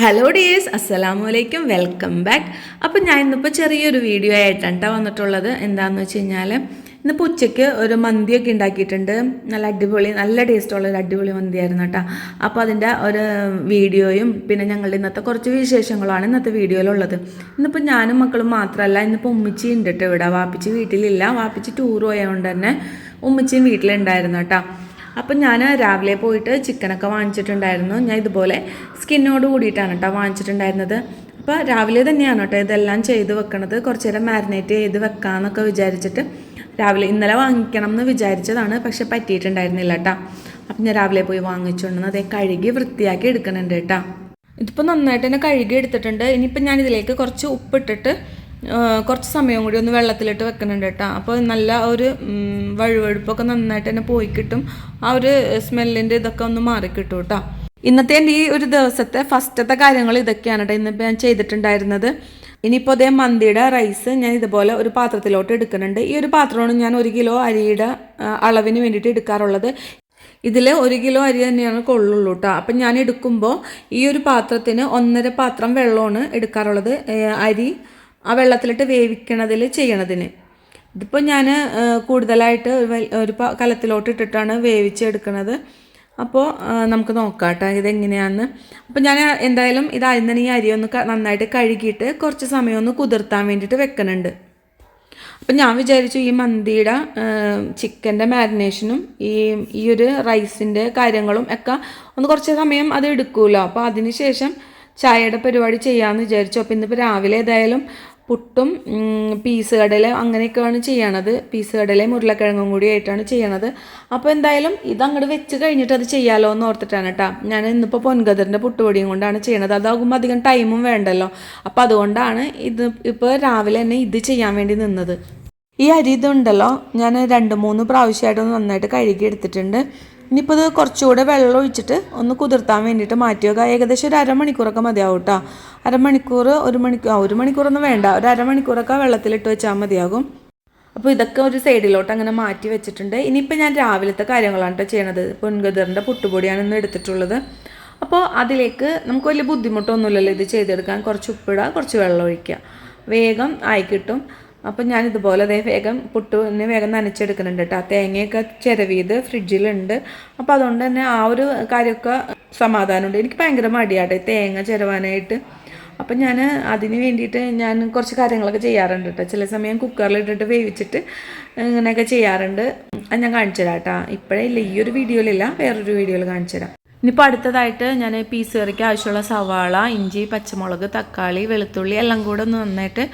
Hello dears അസ്സലാമു അലൈക്കും welcome back അപ്പോൾ ഞാൻ ഇന്നിപ്പോൾ ചെറിയൊരു വീഡിയോ ആയിട്ടാണ് കേട്ടോ വന്നിട്ടുള്ളത്. എന്താണെന്ന് വെച്ച് കഴിഞ്ഞാൽ ഇന്നിപ്പോൾ ഉച്ചയ്ക്ക് ഒരു മന്തിയൊക്കെ ഉണ്ടാക്കിയിട്ടുണ്ട്. നല്ല അടിപൊളി നല്ല ടേസ്റ്റുള്ള ഒരു അടിപൊളി മന്തിയായിരുന്നു കേട്ടോ അപ്പോൾ അതിന്റെ ഒരു വീഡിയോയും പിന്നെ ഞങ്ങളുടെ ഇന്നത്തെ കുറച്ച് വിശേഷങ്ങളാണ് ഇന്നത്തെ വീഡിയോയിലുള്ളത് ഇന്നിപ്പോൾ ഞാനും മക്കളും മാത്രമല്ല ഇന്നിപ്പോൾ ഉമ്മിച്ചി ഉണ്ട് കേട്ടോ ഇവിടെ. വാപ്പിച്ച് വീട്ടിലില്ല. വാപ്പിച്ച് ടൂർ പോയതുകൊണ്ട് തന്നെ ഉമ്മിച്ചിയും വീട്ടിലുണ്ടായിരുന്നു കേട്ടോ അപ്പം ഞാൻ രാവിലെ പോയിട്ട് ചിക്കനൊക്കെ വാങ്ങിച്ചിട്ടുണ്ടായിരുന്നു. ഞാൻ ഇതുപോലെ സ്കിന്നോട് കൂടിയിട്ടാണ് കേട്ടോ വാങ്ങിച്ചിട്ടുണ്ടായിരുന്നത്. അപ്പോൾ രാവിലെ തന്നെയാണ് കേട്ടോ ഇതെല്ലാം ചെയ്ത് വെക്കണത്. കുറച്ച് നേരം മാരിനേറ്റ് ചെയ്ത് വെക്കാമെന്നൊക്കെ വിചാരിച്ചിട്ട് രാവിലെ ഇന്നലെ വാങ്ങിക്കണം എന്ന് വിചാരിച്ചതാണ്. പക്ഷെ പറ്റിയിട്ടുണ്ടായിരുന്നില്ല കേട്ടോ അപ്പം ഞാൻ രാവിലെ പോയി വാങ്ങിച്ചുകൊണ്ടെന്ന് അതേ കഴുകി വൃത്തിയാക്കി എടുക്കണുണ്ട് കേട്ടോ ഇതിപ്പോൾ നന്നായിട്ട് തന്നെ കഴുകി എടുത്തിട്ടുണ്ട്. ഇനിയിപ്പോൾ ഞാൻ ഇതിലേക്ക് കുറച്ച് ഉപ്പിട്ടിട്ട് കുറച്ച് സമയം കൂടി ഒന്ന് വെള്ളത്തിലിട്ട് വെക്കുന്നുണ്ട് കേട്ടോ. അപ്പോൾ നല്ല ഒരു വഴുവഴുപ്പൊക്കെ നന്നായിട്ട് തന്നെ പോയി കിട്ടും. ആ ഒരു സ്മെല്ലിന്റെ ഇതൊക്കെ ഒന്ന് മാറിക്കിട്ടും കേട്ടോ. ഇന്നത്തെ എന്റെ ഈ ഒരു ദിവസത്തെ ഫസ്റ്റത്തെ കാര്യങ്ങൾ ഇതൊക്കെയാണ് കേട്ടോ ഇന്നിപ്പോൾ ഞാൻ ചെയ്തിട്ടുണ്ടായിരുന്നത്. ഇനിയിപ്പോൾ അതേ മന്തിയുടെ റൈസ് ഞാൻ ഇതുപോലെ ഒരു പാത്രത്തിലോട്ട് എടുക്കുന്നുണ്ട്. ഈ ഒരു പാത്രമാണ് ഞാൻ ഒരു കിലോ അരിയുടെ അളവിന് വേണ്ടിയിട്ട് എടുക്കാറുള്ളത്. ഇതിൽ ഒരു കിലോ അരി തന്നെയാണ് കൊള്ളുള്ളൂ കേട്ടോ. അപ്പം ഞാൻ എടുക്കുമ്പോൾ ഈ ഒരു പാത്രത്തിന് ഒന്നര പാത്രം വെള്ളമാണ് എടുക്കാറുള്ളത്. അരി ആ വെള്ളത്തിലിട്ട് വേവിക്കണതിൽ ചെയ്യണതിന്. ഇതിപ്പോൾ ഞാൻ കൂടുതലായിട്ട് ഒരു കലത്തിലോട്ട് ഇട്ടിട്ടാണ് വേവിച്ചെടുക്കണത്. അപ്പോൾ നമുക്ക് നോക്കാം കേട്ടോ ഇതെങ്ങനെയാണെന്ന് അപ്പോൾ ഞാൻ എന്തായാലും ഇതാദ്യം തന്നെ ഈ അരി ഒന്ന് നന്നായിട്ട് കഴുകിയിട്ട് കുറച്ച് സമയം ഒന്ന് കുതിർത്താൻ വേണ്ടിയിട്ട് വെക്കുന്നുണ്ട് അപ്പം ഞാൻ വിചാരിച്ചു ഈ മന്തിയുടെ ചിക്കന്റെ മാരിനേഷനും ഈ ഈ ഒരു റൈസിന്റെ കാര്യങ്ങളും ഒക്കെ ഒന്ന് കുറച്ച് സമയം അത് എടുക്കുമല്ലോ അപ്പോൾ അതിന് ശേഷം ചായയുടെ പരിപാടി ചെയ്യാമെന്ന് വിചാരിച്ചു. അപ്പോൾ ഇന്നിപ്പോൾ രാവിലെ ഏതായാലും പുട്ടും പീസ് കടല അങ്ങനെയൊക്കെയാണ് ചെയ്യണത്. പീസ് കടലയും ഉരുളക്കിഴങ്ങും കൂടി ആയിട്ടാണ് ചെയ്യണത്. അപ്പോൾ എന്തായാലും ഇത് വെച്ച് കഴിഞ്ഞിട്ട് അത് ചെയ്യാമല്ലോ എന്ന് ഓർത്തിട്ടാണ് കേട്ടോ. ഞാൻ ഇന്നിപ്പോൾ പൊൻകതിറിന്റെ പുട്ടുപൊടിയും കൊണ്ടാണ് ചെയ്യണത്. അതാകുമ്പോൾ അധികം ടൈമും വേണ്ടല്ലോ. അപ്പോൾ അതുകൊണ്ടാണ് ഇത് ഇപ്പോൾ രാവിലെ തന്നെ ഇത് ചെയ്യാൻ വേണ്ടി നിന്നത്. ഈ അരി ഇതുണ്ടല്ലോ. ഞാൻ രണ്ട് മൂന്ന് പ്രാവശ്യമായിട്ടൊന്ന് നന്നായിട്ട് കഴുകി എടുത്തിട്ടുണ്ട്. ഇനിയിപ്പോൾ ഇത് കുറച്ചുകൂടെ വെള്ളം ഒഴിച്ചിട്ട് ഒന്ന് കുതിർത്താൻ വേണ്ടിയിട്ട് മാറ്റി വെക്കുക ഏകദേശം ഒരു അരമണിക്കൂറൊക്കെ മതിയാവും കേട്ടോ അരമണിക്കൂർ ഒരു മണിക്കൂർ ഒരു മണിക്കൂറൊന്നും വേണ്ട. ഒരു അരമണിക്കൂറൊക്കെ വെള്ളത്തിലിട്ട് വെച്ചാൽ മതിയാകും. അപ്പോൾ ഇതൊക്കെ ഒരു സൈഡിലോട്ട് അങ്ങനെ മാറ്റി വെച്ചിട്ടുണ്ട്. ഇനിയിപ്പോൾ ഞാൻ രാവിലത്തെ കാര്യങ്ങളാണ് കേട്ടോ ചെയ്യണത്. പൊൻകതിറിന്റെ പുട്ടുപൊടിയാണ് ഇന്ന് എടുത്തിട്ടുള്ളത്. അപ്പോൾ അതിലേക്ക് നമുക്ക് വലിയ ബുദ്ധിമുട്ടൊന്നുമില്ലല്ലോ ഇത് ചെയ്തെടുക്കാൻ. കുറച്ച് ഉപ്പിടുക കുറച്ച് വെള്ളം ഒഴിക്കുക. വേഗം ആയി കിട്ടും. അപ്പം ഞാൻ ഇതുപോലെ അതേ വേഗം പുട്ടുവിനെ വേഗം നനച്ചെടുക്കുന്നുണ്ട് കേട്ടോ ആ തേങ്ങയൊക്കെ ചിരവിയത് ഫ്രിഡ്ജിലുണ്ട്. അപ്പോൾ അതുകൊണ്ട് തന്നെ ആ ഒരു കാര്യമൊക്കെ സമാധാനമുണ്ട്. എനിക്ക് ഭയങ്കര മടിയാട്ടെ തേങ്ങ ചിരവാനായിട്ട്. അപ്പം ഞാൻ അതിന് വേണ്ടിയിട്ട് ഞാൻ കുറച്ച് കാര്യങ്ങളൊക്കെ ചെയ്യാറുണ്ട് കേട്ടോ ചില സമയം കുക്കറിലിട്ടിട്ട് വേവിച്ചിട്ട് ഇങ്ങനെയൊക്കെ ചെയ്യാറുണ്ട്. അത് ഞാൻ കാണിച്ചു തരാം കേട്ടോ ഇപ്പോഴേ ഇല്ല. ഈ ഒരു വീഡിയോയിലില്ല. വേറൊരു വീഡിയോയിൽ കാണിച്ചു തരാം. ഇനിയിപ്പോൾ അടുത്തതായിട്ട് ഞാൻ പീസ് കറിക്ക് ആവശ്യമുള്ള സവാള ഇഞ്ചി പച്ചമുളക് തക്കാളി വെളുത്തുള്ളി എല്ലാം കൂടെ ഒന്ന് നന്നായിട്ട്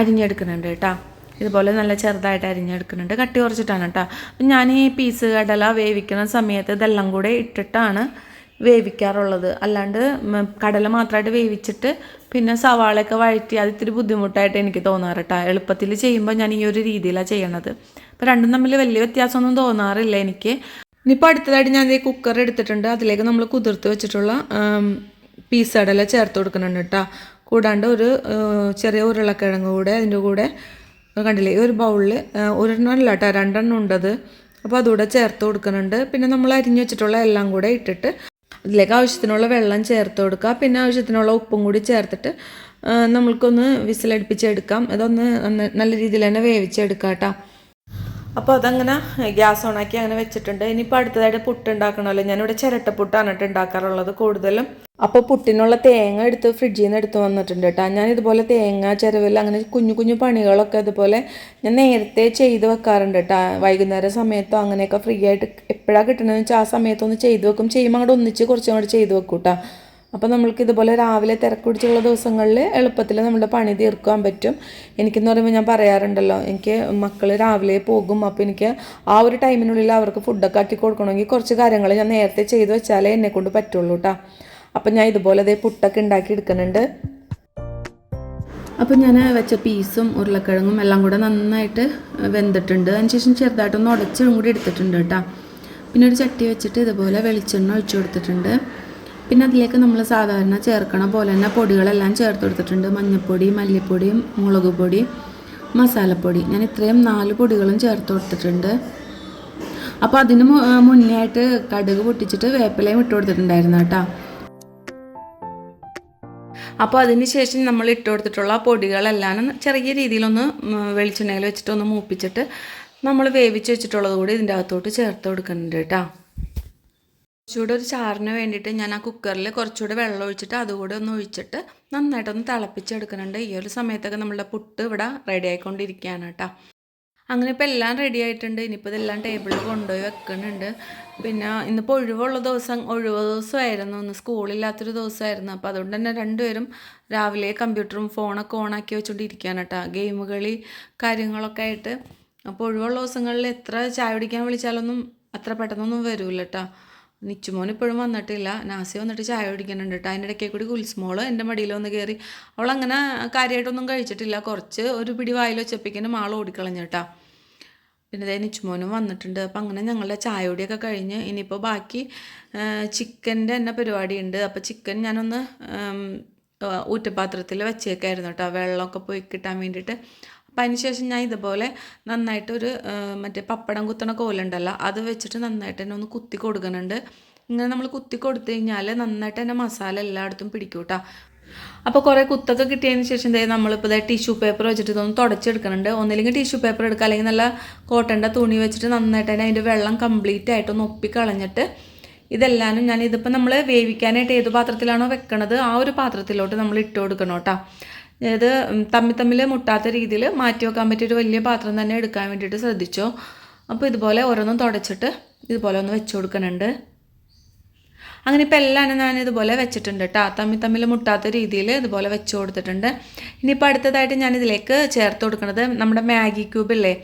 അരിഞ്ഞെടുക്കുന്നുണ്ട് കേട്ടോ. ഇതുപോലെ നല്ല ചെറുതായിട്ട് അരിഞ്ഞെടുക്കുന്നുണ്ട്. കട്ടി കുറച്ചിട്ടാണ് കേട്ടോ. ഞാൻ ഈ പീസ് കടല വേവിക്കുന്ന സമയത്ത് ഇതെല്ലാം കൂടെ ഇട്ടിട്ടാണ് വേവിക്കാറുള്ളത്. അല്ലാണ്ട് കടല മാത്രമായിട്ട് വേവിച്ചിട്ട് പിന്നെ സവാളയൊക്കെ വഴറ്റി അത് ഇത്തിരി ബുദ്ധിമുട്ടായിട്ട് എനിക്ക് തോന്നാറ് കേട്ടോ. എളുപ്പത്തിൽ ചെയ്യുമ്പോൾ ഞാൻ ഈ ഒരു രീതിയിലാണ് ചെയ്യണത്. അപ്പോൾ രണ്ടും തമ്മിൽ വലിയ വ്യത്യാസമൊന്നും തോന്നാറില്ല എനിക്ക്. ഇനിയിപ്പോൾ അടുത്തതായിട്ട് ഞാൻ ഈ കുക്കർ എടുത്തിട്ടുണ്ട്. അതിലേക്ക് നമ്മൾ കുതിർത്ത് വെച്ചിട്ടുള്ള പീസ് കടല ചേർത്ത് കൊടുക്കുന്നുണ്ട് കേട്ടോ. കൂടാണ്ട് ഒരു ചെറിയ ഉരുളക്കിഴങ്ങ് കൂടെ അതിന്റെ കൂടെ കണ്ടില്ലേ ഒരു ബൗളിൽ ഒരെണ്ണം അല്ല കേട്ടോ രണ്ടെണ്ണം ഉണ്ടത്. അപ്പോൾ അതുകൂടെ ചേർത്ത് കൊടുക്കുന്നുണ്ട്. പിന്നെ നമ്മൾ അരിഞ്ഞു വെച്ചിട്ടുള്ള എല്ലാം കൂടെ ഇട്ടിട്ട് അതിലേക്ക് ആവശ്യത്തിനുള്ള വെള്ളം ചേർത്ത് കൊടുക്കുക. പിന്നെ ആവശ്യത്തിനുള്ള ഉപ്പും കൂടി ചേർത്തിട്ട് നമ്മൾക്കൊന്ന് വിസിലടുപ്പിച്ചെടുക്കാം. അതൊന്ന് നല്ല രീതിയിൽ തന്നെ വേവിച്ചെടുക്കാം കേട്ടോ. അപ്പോൾ അതങ്ങനെ ഗ്യാസ് ഓണാക്കി അങ്ങനെ വെച്ചിട്ടുണ്ട്. ഇനിയിപ്പോൾ അടുത്തതായിട്ട് പുട്ട് ഉണ്ടാക്കണമല്ലോ. ഞാനിവിടെ ചിരട്ടപ്പുട്ടാണ് കേട്ടോ ഉണ്ടാക്കാറുള്ളത് കൂടുതലും. അപ്പോൾ പുട്ടിനുള്ള തേങ്ങ എടുത്ത് ഫ്രിഡ്ജിൽ നിന്ന് എടുത്ത് വന്നിട്ടുണ്ട് കേട്ടോ. ഞാൻ ഇതുപോലെ തേങ്ങ ചിരവിൽ അങ്ങനെ കുഞ്ഞു കുഞ്ഞു പണികളൊക്കെ ഇതുപോലെ ഞാൻ നേരത്തെ ചെയ്ത് വെക്കാറുണ്ട് കേട്ടോ. വൈകുന്നേരം സമയത്തോ അങ്ങനെയൊക്കെ ഫ്രീ ആയിട്ട് എപ്പോഴാണ് കിട്ടണമെന്ന് വെച്ചാൽ ആ സമയത്തൊന്ന് ചെയ്ത് വെക്കും. ചെയ്യുമ്പോൾ അങ്ങോട്ട് ഒന്നിച്ച് കുറച്ചും കൂടെ ചെയ്ത് വെക്കും കേട്ടോ. അപ്പോൾ നമ്മൾക്ക് ഇതുപോലെ രാവിലെ തിരക്ക് പിടിച്ചുള്ള ദിവസങ്ങളിൽ എളുപ്പത്തിൽ നമ്മുടെ പണി തീർക്കാൻ പറ്റും. എനിക്കെന്ന് പറയുമ്പോൾ ഞാൻ പറയാറുണ്ടല്ലോ എനിക്ക് മക്കൾ രാവിലെ പോകും. അപ്പോൾ എനിക്ക് ആ ഒരു ടൈമിനുള്ളിൽ അവർക്ക് ഫുഡൊക്കെ ആക്കി കൊടുക്കണമെങ്കിൽ കുറച്ച് കാര്യങ്ങൾ ഞാൻ നേരത്തെ ചെയ്തു വെച്ചാലേ എന്നെ കൊണ്ട് പറ്റുള്ളൂ കേട്ടോ അപ്പം ഞാൻ ഇതുപോലെ അതേ പുട്ടൊക്കെ ഉണ്ടാക്കി എടുക്കുന്നുണ്ട്. അപ്പോൾ ഞാൻ വെച്ച പീസും ഉരുളക്കിഴങ്ങും എല്ലാം കൂടെ നന്നായിട്ട് വെന്തിട്ടുണ്ട്. അതിനുശേഷം ചെറുതായിട്ടൊന്ന് ഉടച്ചും കൂടി എടുത്തിട്ടുണ്ട് കേട്ടോ പിന്നെ ഒരു ചട്ടി വെച്ചിട്ട് ഇതുപോലെ വെളിച്ചെണ്ണ ഒഴിച്ചു കൊടുത്തിട്ടുണ്ട്. പിന്നെ അതിലേക്ക് നമ്മൾ സാധാരണ ചേർക്കണ പോലെ തന്നെ പൊടികളെല്ലാം ചേർത്ത് കൊടുത്തിട്ടുണ്ട്. മഞ്ഞൾപ്പൊടി മല്ലിപ്പൊടി മുളക് പൊടി മസാലപ്പൊടി. ഞാൻ ഇത്രയും നാല് പൊടികളും ചേർത്ത് കൊടുത്തിട്ടുണ്ട്. അപ്പോൾ അതിന് മുന്നേ ആയിട്ട് കടുക് പൊട്ടിച്ചിട്ട് വേപ്പിലയും ഇട്ട് കൊടുത്തിട്ടുണ്ടായിരുന്നു കേട്ടോ. അപ്പോൾ അതിന് ശേഷം നമ്മൾ ഇട്ട് കൊടുത്തിട്ടുള്ള പൊടികളെല്ലാം ചെറിയ രീതിയിലൊന്ന് വെളിച്ചെണ്ണയിൽ വെച്ചിട്ട് ഒന്ന് മൂപ്പിച്ചിട്ട് നമ്മൾ വേവിച്ച് വെച്ചിട്ടുള്ളത് കൂടി ഇതിന്റെ അകത്തോട്ട് ചേർത്ത് കൊടുക്കുന്നുണ്ട് കേട്ടോ. കുറച്ചുകൂടെ ഒരു ചാറിന് വേണ്ടിയിട്ട് ഞാൻ ആ കുക്കറിൽ കുറച്ചുകൂടെ വെള്ളം ഒഴിച്ചിട്ട് അതുകൂടെ ഒന്ന് ഒഴിച്ചിട്ട് നന്നായിട്ടൊന്ന് തിളപ്പിച്ചെടുക്കുന്നുണ്ട്. ഈ ഒരു സമയത്തൊക്കെ നമ്മളുടെ പുട്ട് ഇവിടെ റെഡി ആയിക്കൊണ്ടിരിക്കുകയാണ് കേട്ടോ. അങ്ങനെ ഇപ്പോൾ എല്ലാം റെഡി ആയിട്ടുണ്ട്. ഇനിയിപ്പോൾ ഇതെല്ലാം ടേബിളിൽ കൊണ്ടുപോയി വെക്കുന്നുണ്ട്. പിന്നെ ഇന്നിപ്പോൾ ഒഴിവുള്ള ദിവസം ഒഴിവ് ദിവസമായിരുന്നു. ഒന്ന് സ്കൂളില്ലാത്തൊരു ദിവസമായിരുന്നു. അപ്പോൾ അതുകൊണ്ട് തന്നെ രണ്ടുപേരും രാവിലെ കമ്പ്യൂട്ടറും ഫോണൊക്കെ ഓണാക്കി വെച്ചുകൊണ്ടിരിക്കുകയാണ് കേട്ടോ. ഗെയിം കളി കാര്യങ്ങളൊക്കെ ആയിട്ട്. അപ്പോൾ ഒഴിവുള്ള ദിവസങ്ങളിൽ എത്ര ചായ കുടിക്കാൻ വിളിച്ചാലൊന്നും അത്ര പെട്ടെന്നൊന്നും വരില്ല കേട്ടോ. നിച്ചുമോൻ ഇപ്പോഴും വന്നിട്ടില്ല. നാസി വന്നിട്ട് ചായ കുടിക്കുന്നുണ്ട് കേട്ടോ അതിന്റെ ഇടയ്ക്ക് കൂടി കുൽസ്മോൾ എന്റെ മടിയിൽ വന്ന് കയറി അവളങ്ങനെ കാര്യമായിട്ടൊന്നും കഴിച്ചിട്ടില്ല. കുറച്ച് ഒരു പിടി വായിൽ വെച്ചപ്പിക്കാനും ആൾ ഓടിക്കളഞ്ഞു കേട്ടോ പിന്നെ ഇതേ നിച്ചുമോനും വന്നിട്ടുണ്ട്. അപ്പം അങ്ങനെ ഞങ്ങളുടെ ചായ കുടിയൊക്കെ കഴിഞ്ഞ് ഇനിയിപ്പോൾ ബാക്കി ചിക്കന്റെ തന്നെ പരിപാടിയുണ്ട്. അപ്പോൾ ചിക്കൻ ഞാനൊന്ന് ഊറ്റപാത്രത്തിൽ വെച്ചേക്കായിരുന്നു കേട്ടോ വെള്ളമൊക്കെ പോയി കിട്ടാൻ വേണ്ടിയിട്ട് അപ്പം അതിന് ശേഷം ഞാൻ ഇതുപോലെ നന്നായിട്ടൊരു ഒരു മറ്റേ പപ്പടം കുത്തണ കോലുണ്ടല്ലോ അത് വെച്ചിട്ട് നന്നായിട്ട് തന്നെ ഒന്ന് കുത്തി കൊടുക്കുന്നുണ്ട്. ഇങ്ങനെ നമ്മൾ കുത്തി കൊടുത്തു കഴിഞ്ഞാൽ നന്നായിട്ട് തന്നെ മസാല എല്ലായിടത്തും പിടിക്കും കേട്ടോ അപ്പോൾ കുറേ കുത്തൊക്കെ കിട്ടിയതിന് ശേഷം ദേ നമ്മളിപ്പോൾ ദേ ടിഷ്യൂ പേപ്പർ വെച്ചിട്ട് ഇതൊന്ന് തുടച്ചെടുക്കുന്നുണ്ട്. ഒന്നില്ലെങ്കിൽ ടിഷ്യൂ പേപ്പർ എടുക്കുക അല്ലെങ്കിൽ നല്ല കോട്ടന്റെ തുണി വെച്ചിട്ട് നന്നായിട്ട് തന്നെ അതിന്റെ വെള്ളം കംപ്ലീറ്റ് ആയിട്ട് ആയിട്ടൊന്ന് ഒപ്പിക്കളഞ്ഞിട്ട് ഇതെല്ലാനും ഞാൻ ഇതിപ്പോൾ നമ്മൾ വേവിക്കാനായിട്ട് ഏത് പാത്രത്തിലാണോ വെക്കണത് ആ ഒരു പാത്രത്തിലോട്ട് നമ്മൾ ഇട്ട് കൊടുക്കണം കേട്ടോ ഇത് തമ്മിൽ തമ്മിൽ മുട്ടാത്ത രീതിയിൽ മാറ്റി വെക്കാൻ പറ്റിയ ഒരു വലിയ പാത്രം തന്നെ എടുക്കാൻ വേണ്ടിയിട്ട് ശ്രദ്ധിച്ചോ? അപ്പോൾ ഇതുപോലെ ഓരോന്നും തുടച്ചിട്ട് ഇതുപോലെ ഒന്ന് വെച്ച് കൊടുക്കുന്നുണ്ട്. അങ്ങനെ ഇപ്പോൾ എല്ലാം ഞാൻ ഇതുപോലെ വെച്ചിട്ടുണ്ട് കേട്ടോ. തമ്മിൽ തമ്മിൽ മുട്ടാത്ത രീതിയിൽ ഇതുപോലെ വെച്ച് കൊടുത്തിട്ടുണ്ട്. ഇനിയിപ്പോൾ അടുത്തതായിട്ട് ഞാൻ ഇതിലേക്ക് ചേർത്ത് കൊടുക്കുന്നത് നമ്മുടെ മാഗി ക്യൂബ് അല്ലേ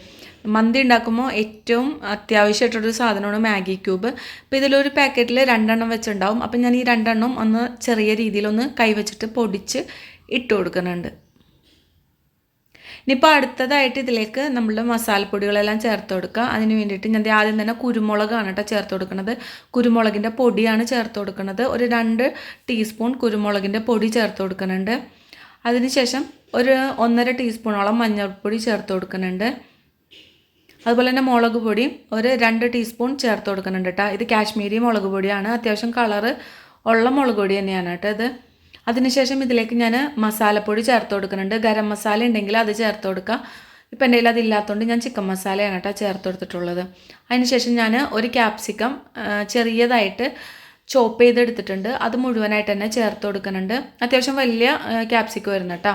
മന്തി ഉണ്ടാക്കുമ്പോൾ ഏറ്റവും അത്യാവശ്യമായിട്ടൊരു സാധനമാണ് മാഗി ക്യൂബ്. അപ്പോൾ ഇതിലൊരു പാക്കറ്റിൽ രണ്ടെണ്ണം വെച്ചിട്ടുണ്ടാവും. അപ്പം ഞാൻ ഈ രണ്ടെണ്ണം ഒന്ന് ചെറിയ രീതിയിലൊന്ന് കൈവച്ചിട്ട് പൊടിച്ച് ഇട്ട് കൊടുക്കുന്നുണ്ട്. ഇനിയിപ്പോൾ അടുത്തതായിട്ട് ഇതിലേക്ക് നമ്മൾ മസാലപ്പൊടികളെല്ലാം ചേർത്ത് കൊടുക്കുക അതിന് വേണ്ടിയിട്ട് ഞാൻ ആദ്യം തന്നെ കുരുമുളകാണ് കേട്ടോ ചേർത്ത് കൊടുക്കുന്നത്. കുരുമുളകിന്റെ പൊടിയാണ് ചേർത്ത് കൊടുക്കുന്നത്. ഒരു രണ്ട് ടീസ്പൂൺ കുരുമുളകിന്റെ പൊടി ചേർത്ത് കൊടുക്കുന്നുണ്ട്. അതിനുശേഷം ഒരു ഒന്നര ടീസ്പൂണോളം മഞ്ഞൾപ്പൊടി ചേർത്ത് കൊടുക്കുന്നുണ്ട്. അതുപോലെ തന്നെ മുളക് പൊടി ഒരു രണ്ട് ടീസ്പൂൺ ചേർത്ത് കൊടുക്കുന്നുണ്ട് കേട്ടോ. ഇത് കാശ്മീരി മുളക് പൊടിയാണ്. അത്യാവശ്യം കളറ് ഉള്ള മുളക് പൊടി തന്നെയാണ് കേട്ടോ ഇത്. അതിനുശേഷം ഇതിലേക്ക് ഞാൻ മസാലപ്പൊടി ചേർത്ത് കൊടുക്കുന്നുണ്ട്. ഗരം മസാല ഉണ്ടെങ്കിൽ അത് ചേർത്ത് കൊടുക്കുക ഇപ്പം എന്റെ കയ്യിൽ അതില്ലാത്തതുകൊണ്ട് ഞാൻ ചിക്കൻ മസാലയാണ് കേട്ടോ ചേർത്ത് കൊടുത്തിട്ടുള്ളത്. അതിനുശേഷം ഞാൻ ഒരു ക്യാപ്സിക്കം ചെറിയതായിട്ട് ചോപ്പ് ചെയ്തെടുത്തിട്ടുണ്ട്. അത് മുഴുവനായിട്ട് തന്നെ ചേർത്ത് കൊടുക്കുന്നുണ്ട്. അത്യാവശ്യം വലിയ ക്യാപ്സിക്കം വരുന്നു കേട്ടോ.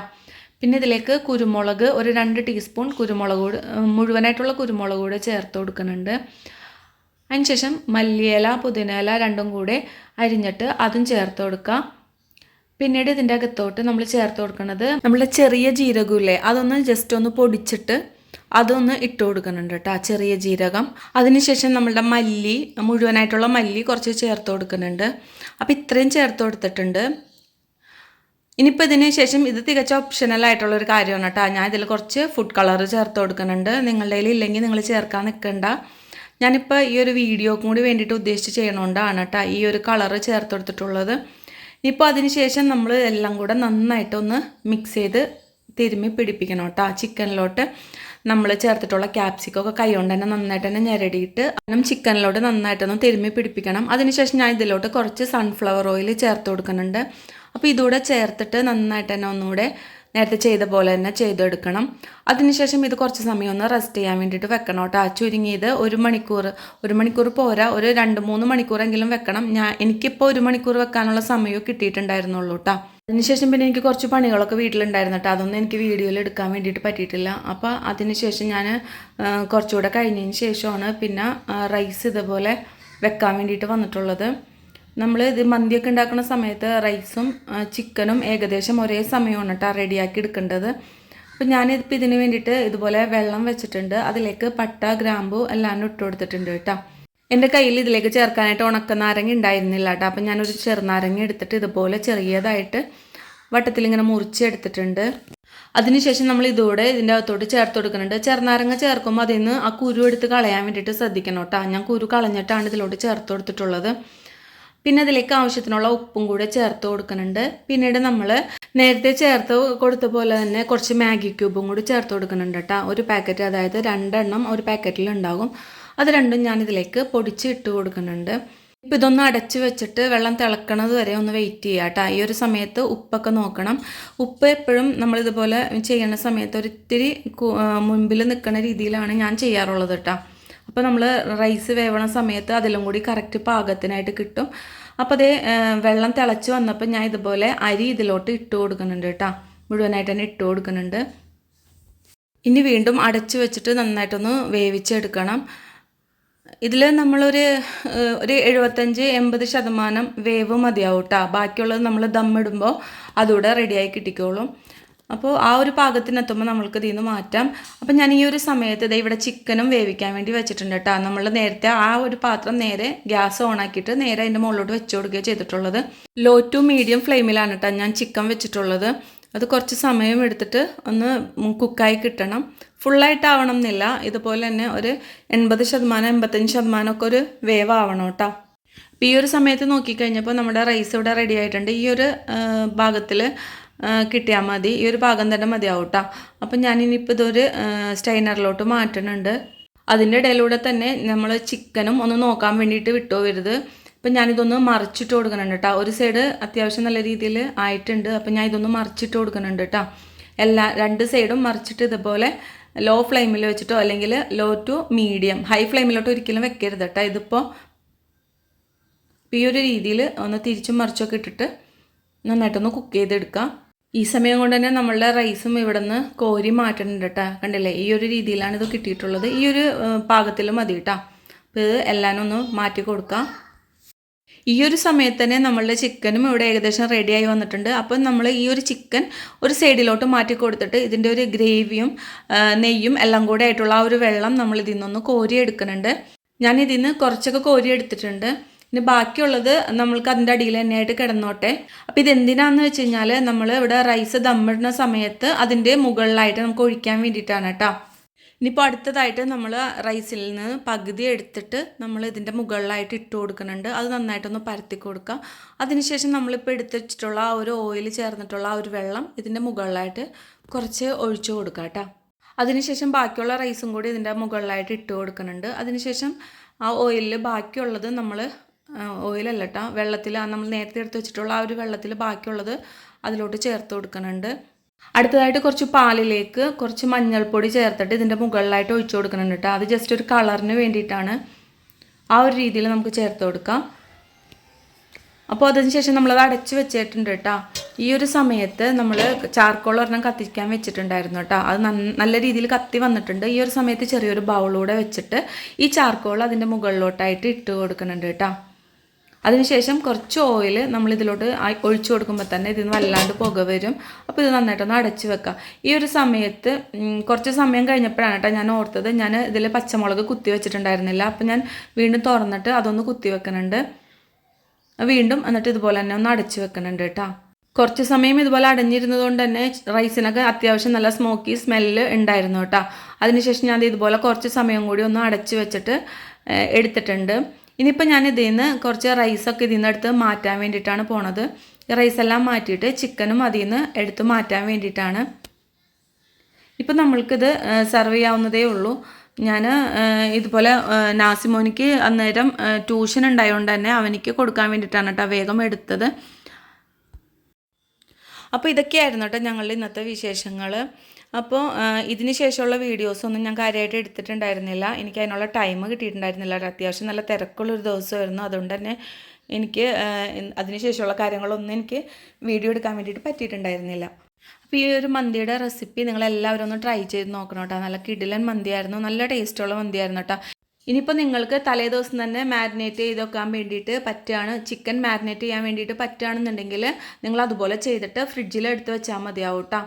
പിന്നെ ഇതിലേക്ക് കുരുമുളക് ഒരു രണ്ട് ടീസ്പൂൺ കുരുമുളക് കൂടി മുഴുവനായിട്ടുള്ള കുരുമുളക് കൂടെ ചേർത്ത് കൊടുക്കുന്നുണ്ട്. അതിനുശേഷം മല്ലിയില പുതിനയില രണ്ടും കൂടെ അരിഞ്ഞിട്ട് അതും ചേർത്ത് കൊടുക്കുക പിന്നീട് ഇതിന്റെ അകത്തോട്ട് നമ്മൾ ചേർത്ത് കൊടുക്കുന്നത് നമ്മുടെ ചെറിയ ജീരകമില്ലേ അതൊന്ന് ജസ്റ്റ് ഒന്ന് പൊടിച്ചിട്ട് അതൊന്ന് ഇട്ട് കൊടുക്കുന്നുണ്ട് കേട്ടോ ചെറിയ ജീരകം. അതിനുശേഷം നമ്മളുടെ മല്ലി മുഴുവനായിട്ടുള്ള മല്ലി കുറച്ച് ചേർത്ത് കൊടുക്കുന്നുണ്ട്. അപ്പോൾ ഇത്രയും ചേർത്ത് കൊടുത്തിട്ടുണ്ട്. ഇനിയിപ്പോൾ ഇതിന് ശേഷം ഇത് തികച്ച ഓപ്ഷണൽ ആയിട്ടുള്ള ഒരു കാര്യമാണ് കേട്ടോ. ഞാൻ ഇതിൽ കുറച്ച് ഫുഡ് കളർ ചേർത്ത് കൊടുക്കുന്നുണ്ട്. നിങ്ങളുടെ കയ്യിൽ ഇല്ലെങ്കിൽ നിങ്ങൾ ചേർക്കാൻ നിൽക്കണ്ട. ഞാനിപ്പോൾ ഈ ഒരു വീഡിയോക്കും കൂടി വേണ്ടിയിട്ട് ഉദ്ദേശിച്ച് ചെയ്യണോണ്ടാണ് കേട്ടോ ഈ ഒരു കളറ് ചേർത്ത് കൊടുത്തിട്ടുള്ളത്. ഇപ്പോൾ അതിന് ശേഷം നമ്മൾ എല്ലാം കൂടെ നന്നായിട്ടൊന്ന് മിക്സ് ചെയ്ത് തിരുമ്മി പിടിപ്പിക്കണം കേട്ടോ. ആ ചിക്കനിലോട്ട് നമ്മൾ ചേർത്തിട്ടുള്ള ക്യാപ്സിക്കൊക്കെ കൈ കൊണ്ട് തന്നെ നന്നായിട്ട് തന്നെ ഞെരടിയിട്ട് അതിനും ചിക്കനിലോട്ട് നന്നായിട്ടൊന്ന് തിരുമ്മി പിടിപ്പിക്കണം. അതിനുശേഷം ഞാൻ ഇതിലോട്ട് കുറച്ച് സൺഫ്ലവർ ഓയിൽ ചേർത്ത് കൊടുക്കുന്നുണ്ട്. അപ്പോൾ ഇതുകൂടെ ചേർത്തിട്ട് നന്നായിട്ട് തന്നെ ഒന്നുകൂടെ നേരത്തെ ചെയ്ത പോലെ തന്നെ ചെയ്തെടുക്കണം. അതിനുശേഷം ഇത് കുറച്ച് സമയം ഒന്ന് റെസ്റ്റ് ചെയ്യാൻ വേണ്ടിയിട്ട് വെക്കണം കേട്ടോ. ചുരുങ്ങിയത് ഒരു മണിക്കൂർ ഒരു മണിക്കൂർ പോരാ. ഒരു രണ്ട് മൂന്ന് മണിക്കൂറെങ്കിലും വെക്കണം. ഞാൻ എനിക്കിപ്പോൾ ഒരു മണിക്കൂർ വെക്കാനുള്ള സമയവും കിട്ടിയിട്ടുണ്ടായിരുന്നുള്ളൂ കേട്ടോ. അതിനുശേഷം പിന്നെ എനിക്ക് കുറച്ച് പണികളൊക്കെ വീട്ടിലുണ്ടായിരുന്നു കേട്ടോ. അതൊന്നും എനിക്ക് വീഡിയോയിൽ എടുക്കാൻ വേണ്ടിയിട്ട് പറ്റിയിട്ടില്ല. അപ്പോൾ അതിനുശേഷം ഞാൻ കുറച്ചുകൂടെ കഴിഞ്ഞതിന് ശേഷമാണ് പിന്നെ റൈസ് ഇതുപോലെ വെക്കാൻ വേണ്ടിയിട്ട് വന്നിട്ടുള്ളത്. നമ്മൾ ഇത് മന്തിയൊക്കെ ഉണ്ടാക്കുന്ന സമയത്ത് റൈസും ചിക്കനും ഏകദേശം ഒരേ സമയമാണ് കേട്ടോ റെഡിയാക്കി എടുക്കേണ്ടത്. അപ്പോൾ ഞാനിപ്പോൾ ഇതിന് വേണ്ടിയിട്ട് ഇതുപോലെ വെള്ളം വെച്ചിട്ടുണ്ട്. അതിലേക്ക് പട്ട ഗ്രാമ്പു എല്ലാം ഇട്ട് കൊടുത്തിട്ടുണ്ട് കേട്ടോ എന്റെ കയ്യിൽ ഇതിലേക്ക് ചേർക്കാനായിട്ട് ഉണക്ക നാരങ്ങ ഉണ്ടായിരുന്നില്ല കേട്ടോ അപ്പം ഞാനൊരു ചെറുനാരങ്ങ എടുത്തിട്ട് ഇതുപോലെ ചെറിയതായിട്ട് വട്ടത്തിലിങ്ങനെ മുറിച്ചെടുത്തിട്ടുണ്ട് അതിനുശേഷം നമ്മൾ ഇതോടെ ഇതിന്റെ അകത്തോട്ട് ചേർത്ത് കൊടുക്കുന്നുണ്ട്. ചെറുനാരങ്ങ ചേർക്കുമ്പോൾ അതിൽ നിന്ന് ആ കുരു എടുത്ത് കളയാൻ വേണ്ടിയിട്ട് ശ്രദ്ധിക്കണം കേട്ടോ ഞാൻ കുരു കളഞ്ഞിട്ടാണ് ഇതിലോട്ട് ചേർത്ത് കൊടുത്തിട്ടുള്ളത്. പിന്നെ അതിലേക്ക് ആവശ്യത്തിനുള്ള ഉപ്പും കൂടെ ചേർത്ത് കൊടുക്കുന്നുണ്ട്. പിന്നീട് നമ്മൾ നേരത്തെ ചേർത്ത് കൊടുത്ത പോലെ തന്നെ കുറച്ച് മാഗി ക്യൂബും കൂടി ചേർത്ത് കൊടുക്കുന്നുണ്ട് കേട്ടോ ഒരു പാക്കറ്റ് അതായത് രണ്ടെണ്ണം ഒരു പാക്കറ്റിൽ ഉണ്ടാകും. അത് രണ്ടും ഞാൻ ഇതിലേക്ക് പൊടിച്ച് ഇട്ട് കൊടുക്കുന്നുണ്ട്. ഇപ്പം ഇതൊന്ന് അടച്ച് വെച്ചിട്ട് വെള്ളം തിളക്കണത് വരെ ഒന്ന് വെയിറ്റ് ചെയ്യുക കേട്ടോ ഈ ഒരു സമയത്ത് ഉപ്പൊക്കെ നോക്കണം. ഉപ്പ് എപ്പോഴും നമ്മളിതുപോലെ ചെയ്യുന്ന സമയത്ത് ഒരിത്തിരി മുൻപിൽ നിൽക്കുന്ന രീതിയിലാണ് ഞാൻ ചെയ്യാറുള്ളത് കേട്ടോ അപ്പോൾ നമ്മൾ റൈസ് വേവണ സമയത്ത് അതിലും കൂടി കറക്റ്റ് പാകത്തിനായിട്ട് കിട്ടും. അപ്പോൾ അതേ വെള്ളം തിളച്ച് വന്നപ്പോൾ ഞാൻ ഇതുപോലെ അരി ഇതിലോട്ട് ഇട്ട് കൊടുക്കുന്നുണ്ട് കേട്ടോ മുഴുവനായിട്ട് തന്നെ ഇട്ട് കൊടുക്കുന്നുണ്ട്. ഇനി വീണ്ടും അടച്ചു വെച്ചിട്ട് നന്നായിട്ടൊന്ന് വേവിച്ചെടുക്കണം. ഇതിൽ നമ്മളൊരു ഒരു എഴുപത്തഞ്ച് എൺപത് ശതമാനം വേവ് മതിയാവും കേട്ടോ ബാക്കിയുള്ളത് നമ്മൾ ദമ്മിടുമ്പോൾ അതുകൂടെ റെഡിയായി കിട്ടിക്കോളും. അപ്പോൾ ആ ഒരു പാകത്തിനെത്തുമ്പോൾ നമ്മൾക്ക് ഇതിൽ നിന്ന് മാറ്റാം. അപ്പോൾ ഞാൻ ഈ ഒരു സമയത്ത് ഇതേ ഇവിടെ ചിക്കനും വേവിക്കാൻ വേണ്ടി വെച്ചിട്ടുണ്ട് കേട്ടോ നമ്മൾ നേരത്തെ ആ ഒരു പാത്രം നേരെ ഗ്യാസ് ഓൺ ആക്കിയിട്ട് നേരെ അതിന്റെ മുകളിലോട്ട് വെച്ച് കൊടുക്കുകയാണ് ചെയ്തിട്ടുള്ളത്. ലോ ടു മീഡിയം ഫ്ലെയിമിലാണ് കേട്ടോ ഞാൻ ചിക്കൻ വെച്ചിട്ടുള്ളത്. അത് കുറച്ച് സമയം എടുത്തിട്ട് ഒന്ന് കുക്കായി കിട്ടണം. ഫുള്ളായിട്ടാവണം എന്നില്ല. ഇതുപോലെ തന്നെ ഒരു എൺപത് ശതമാനം എൺപത്തഞ്ച് ശതമാനം ഒക്കെ ഒരു വേവ് ആവണം കേട്ടോ അപ്പോൾ ഈ ഒരു സമയത്ത് നോക്കിക്കഴിഞ്ഞപ്പോൾ നമ്മുടെ റൈസ് ഇവിടെ റെഡി ആയിട്ടുണ്ട്. ഈ ഒരു ഭാഗത്തിൽ കിട്ടിയാൽ മതി. ഈ ഒരു ഭാഗം തന്നെ മതിയാവും കേട്ടോ അപ്പം ഞാനിനിയിപ്പോൾ ഇതൊരു സ്റ്റൈനറിലോട്ട് മാറ്റണുണ്ട് അതിന്റെ ഇടയിലൂടെ തന്നെ നമ്മൾ ചിക്കനും ഒന്ന് നോക്കാൻ വേണ്ടിയിട്ട് വിട്ടുപോകരുത് അപ്പം ഞാനിതൊന്ന് മറിച്ചിട്ട് കൊടുക്കുന്നുണ്ട് കേട്ടോ ഒരു സൈഡ് അത്യാവശ്യം നല്ല രീതിയിൽ ആയിട്ടുണ്ട്. അപ്പം ഞാൻ ഇതൊന്ന് മറിച്ചിട്ട് കൊടുക്കുന്നുണ്ട് കേട്ടോ എല്ലാ രണ്ട് സൈഡും മറിച്ചിട്ട് ഇതുപോലെ ലോ ഫ്ലെയിമിൽ വെച്ചിട്ടോ അല്ലെങ്കിൽ ലോ ടു മീഡിയം ഹൈ ഫ്ലെയിമിലോട്ട് ഒരിക്കലും വെക്കരുത് കേട്ടോ ഇതിപ്പോൾ ഈ ഒരു രീതിയിൽ ഒന്ന് തിരിച്ചും മറിച്ചൊക്കെ ഇട്ടിട്ട് നന്നായിട്ടൊന്ന് കുക്ക് ചെയ്തെടുക്കാം. ഈ സമയം കൊണ്ട് തന്നെ നമ്മളുടെ റൈസും ഇവിടെ നിന്ന് കോരി മാറ്റുന്നുണ്ട് കേട്ടോ കണ്ടില്ലേ? ഈ ഒരു രീതിയിലാണ് ഇത് കിട്ടിയിട്ടുള്ളത്. ഈ ഒരു പാകത്തിൽ മതി കേട്ടോ അപ്പോൾ ഇത് എല്ലാം ഒന്ന് മാറ്റി കൊടുക്കാം. ഈ ഒരു സമയത്ത് തന്നെ നമ്മളുടെ ചിക്കനും ഇവിടെ ഏകദേശം റെഡിയായി വന്നിട്ടുണ്ട്. അപ്പം നമ്മൾ ഈ ഒരു ചിക്കൻ ഒരു സൈഡിലോട്ട് മാറ്റി കൊടുത്തിട്ട് ഇതിന്റെ ഒരു ഗ്രേവിയും നെയ്യും എല്ലാം കൂടെ ആയിട്ടുള്ള ആ ഒരു വെള്ളം നമ്മൾ ഇതിൽ നിന്നൊന്ന് കോരി എടുക്കുന്നുണ്ട്. ഞാൻ ഇതിൽ നിന്ന് കുറച്ചൊക്കെ കോരി എടുത്തിട്ടുണ്ട്. ഇനി ബാക്കിയുള്ളത് നമ്മൾക്ക് അതിന്റെ അടിയിൽ തന്നെയായിട്ട് കിടന്നോട്ടെ. അപ്പോൾ ഇത് എന്തിനാന്ന് വെച്ച് കഴിഞ്ഞാൽ നമ്മൾ ഇവിടെ റൈസ് ദമ്മിടുന്ന സമയത്ത് അതിന്റെ മുകളിലായിട്ട് നമുക്ക് ഒഴിക്കാൻ വേണ്ടിയിട്ടാണ് കേട്ടോ. ഇനിയിപ്പോൾ അടുത്തതായിട്ട് നമ്മൾ റൈസിൽ നിന്ന് പകുതി എടുത്തിട്ട് നമ്മൾ ഇതിന്റെ മുകളിലായിട്ട് ഇട്ട് കൊടുക്കുന്നുണ്ട്. അത് നന്നായിട്ടൊന്ന് പരത്തി കൊടുക്കുക അതിനുശേഷം നമ്മളിപ്പോൾ എടുത്ത് വെച്ചിട്ടുള്ള ആ ഒരു ഓയിൽ ചേർന്നിട്ടുള്ള ആ ഒരു വെള്ളം ഇതിന്റെ മുകളിലായിട്ട് കുറച്ച് ഒഴിച്ചു കൊടുക്കുക കേട്ടോ. അതിനുശേഷം ബാക്കിയുള്ള റൈസും കൂടി ഇതിന്റെ മുകളിലായിട്ട് ഇട്ട് കൊടുക്കുന്നുണ്ട്. അതിനുശേഷം ആ ഓയിലിൽ ബാക്കിയുള്ളത് നമ്മൾ ഓയിലല്ല കേട്ടോ വെള്ളത്തിൽ നമ്മൾ നേരത്തെ എടുത്ത് വെച്ചിട്ടുള്ള ആ ഒരു വെള്ളത്തിൽ ബാക്കിയുള്ളത് അതിലോട്ട് ചേർത്ത് കൊടുക്കുന്നുണ്ട്. അടുത്തതായിട്ട് കുറച്ച് പാലിലേക്ക് കുറച്ച് മഞ്ഞൾപ്പൊടി ചേർത്തിട്ട് ഇതിന്റെ മുകളിലായിട്ട് ഒഴിച്ചു കൊടുക്കുന്നുണ്ട് കേട്ടോ അത് ജസ്റ്റ് ഒരു കളറിന് വേണ്ടിയിട്ടാണ് ആ ഒരു രീതിയിൽ നമുക്ക് ചേർത്ത് കൊടുക്കാം. അപ്പോൾ അതിന് ശേഷം നമ്മളത് അടച്ച് വെച്ചിട്ടുണ്ട് കേട്ടോ ഈ ഒരു സമയത്ത് നമ്മൾ ചാർക്കോൾ ഒരെണ്ണം കത്തിക്കാൻ വെച്ചിട്ടുണ്ടായിരുന്നു കേട്ടോ അത് നല്ല രീതിയിൽ കത്തി വന്നിട്ടുണ്ട്. ഈ ഒരു സമയത്ത് ചെറിയൊരു ബൗളൂടെ വെച്ചിട്ട് ഈ ചാർക്കോൾ അതിന്റെ മുകളിലോട്ടായിട്ട് ഇട്ട് കൊടുക്കുന്നുണ്ട് കേട്ടോ അതിനുശേഷം കുറച്ച് ഓയിൽ നമ്മൾ ഇതിലോട്ട് ഒഴിച്ചു കൊടുക്കുമ്പോൾ തന്നെ ഇതിന് വല്ലാണ്ട് പുക വരും. അപ്പോൾ ഇത് നന്നായിട്ടൊന്ന് അടച്ച് വെക്കുക ഈ ഒരു സമയത്ത് കുറച്ച് സമയം കഴിഞ്ഞപ്പോഴാണ് കേട്ടോ ഞാൻ ഓർത്തത്. ഞാൻ ഇതിൽ പച്ചമുളക് കുത്തി വെച്ചിട്ടുണ്ടായിരുന്നില്ല. അപ്പോൾ ഞാൻ വീണ്ടും തുറന്നിട്ട് അതൊന്ന് കുത്തി വെക്കുന്നുണ്ട് വീണ്ടും എന്നിട്ട് ഇതുപോലെ തന്നെ ഒന്ന് അടച്ച് വെക്കുന്നുണ്ട് കേട്ടോ. കുറച്ച് സമയം ഇതുപോലെ അടഞ്ഞിരുന്നത് കൊണ്ട് തന്നെ റൈസിനൊക്കെ അത്യാവശ്യം നല്ല സ്മോക്കി സ്മെല്ല് ഉണ്ടായിരുന്നു കേട്ടോ. അതിനുശേഷം ഞാൻ ഇതുപോലെ കുറച്ച് സമയം കൂടി ഒന്ന് അടച്ച് വെച്ചിട്ട് എടുത്തിട്ടുണ്ട്. ഇനിയിപ്പോൾ ഞാൻ ഇതിൽ നിന്ന് കുറച്ച് റൈസൊക്കെ ഇതിൽ നിന്ന് എടുത്ത് മാറ്റാൻ വേണ്ടിയിട്ടാണ് പോണത്. റൈസെല്ലാം മാറ്റിയിട്ട് ചിക്കനും അതിൽ നിന്ന് എടുത്ത് മാറ്റാൻ വേണ്ടിയിട്ടാണ്. ഇപ്പം നമ്മൾക്കിത് സെർവ് ചെയ്യാവുന്നതേ ഉള്ളൂ. ഞാൻ ഇതുപോലെ നാസിമോനിക്ക് അന്നേരം ട്യൂഷൻ ഉണ്ടായതുകൊണ്ട് തന്നെ അവനിക്ക് കൊടുക്കാൻ വേണ്ടിയിട്ടാണ് കേട്ടോ വേഗം എടുത്തത്. അപ്പോൾ ഇതൊക്കെയായിരുന്നു കേട്ടോ ഞങ്ങളുടെ ഇന്നത്തെ വിശേഷങ്ങൾ അപ്പോൾ ഇതിന് ശേഷമുള്ള വീഡിയോസൊന്നും ഞാൻ കാര്യമായിട്ട് എടുത്തിട്ടുണ്ടായിരുന്നില്ല. എനിക്ക് അതിനുള്ള ടൈം കിട്ടിയിട്ടുണ്ടായിരുന്നില്ല. അത്യാവശ്യം നല്ല തിരക്കുള്ളൊരു ദിവസമായിരുന്നു. അതുകൊണ്ട് തന്നെ എനിക്ക് അതിനുശേഷമുള്ള കാര്യങ്ങളൊന്നും എനിക്ക് വീഡിയോ എടുക്കാൻ വേണ്ടിയിട്ട് പറ്റിയിട്ടുണ്ടായിരുന്നില്ല. അപ്പോൾ ഈ ഒരു മന്തിയുടെ റെസിപ്പി നിങ്ങളെല്ലാവരും ഒന്ന് ട്രൈ ചെയ്ത് നോക്കണം കേട്ടോ. നല്ല കിടിലൻ മന്തിയായിരുന്നു. നല്ല ടേസ്റ്റുള്ള മന്തിയായിരുന്നു കേട്ടോ. ഇനിയിപ്പോൾ നിങ്ങൾക്ക് തലേദിവസം തന്നെ മാരിനേറ്റ് ചെയ്ത് വെക്കാൻ വേണ്ടിയിട്ട് പറ്റുകയാണ്. ചിക്കൻ മാരിനേറ്റ് ചെയ്യാൻ വേണ്ടിയിട്ട് പറ്റുകയാണെന്നുണ്ടെങ്കിൽ നിങ്ങൾ അതുപോലെ ചെയ്തിട്ട് ഫ്രിഡ്ജിൽ എടുത്ത് വെച്ചാൽ മതിയാവും കേട്ടോ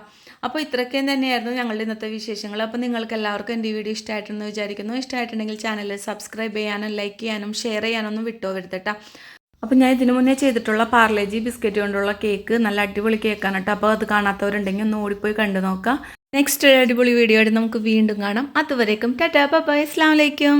അപ്പോൾ ഇത്രയ്ക്കും തന്നെയായിരുന്നു ഞങ്ങളുടെ ഇന്നത്തെ വിശേഷങ്ങൾ. അപ്പോൾ നിങ്ങൾക്ക് എല്ലാവർക്കും എന്റെ വീഡിയോ ഇഷ്ടമായിട്ടെന്ന് വിചാരിക്കുന്നു. ഇഷ്ടമായിട്ടുണ്ടെങ്കിൽ ചാനൽ സബ്സ്ക്രൈബ് ചെയ്യാനും ലൈക്ക് ചെയ്യാനും ഷെയർ ചെയ്യാനൊന്നും വിട്ടോ കേട്ടോ അപ്പോൾ ഞാൻ ഇതിനു മുന്നേ ചെയ്തിട്ടുള്ള പാർലേജി ബിസ്ക്കറ്റ് കൊണ്ടുള്ള കേക്ക് നല്ല അടിപൊളി കേക്കാണ് കേട്ടോ അപ്പോൾ അത് കാണാത്തവരുണ്ടെങ്കിൽ ഒന്ന് ഓടിപ്പോയി കണ്ടു നോക്കാം. നെക്സ്റ്റ് ഒരു അടിപൊളി വീഡിയോ ആയിട്ട് നമുക്ക് വീണ്ടും കാണാം. അതുവരേക്കും ടാറ്റാ ബൈ അസ്ലാം വലൈക്കും